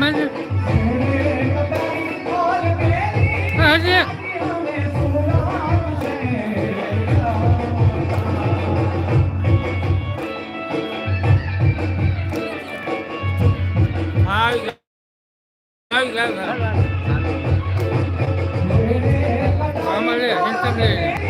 હજી આવી ગયા. આવી ગયા. આમાં લે હિંસક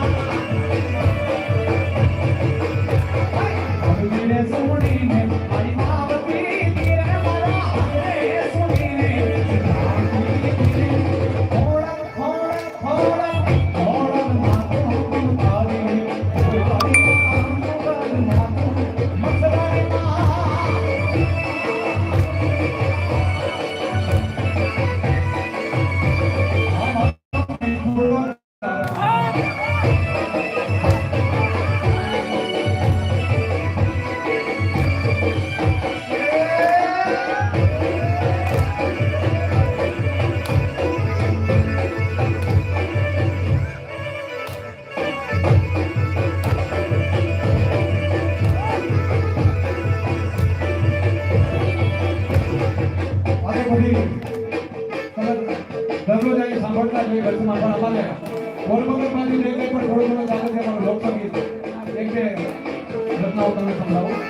Música ચાલે. ગોલમગર જે કંઈ પણ થોડું થોડું ચાલે છે, પણ લોકસંગીત એક બે રચનાઓ તમે સંભળાવો.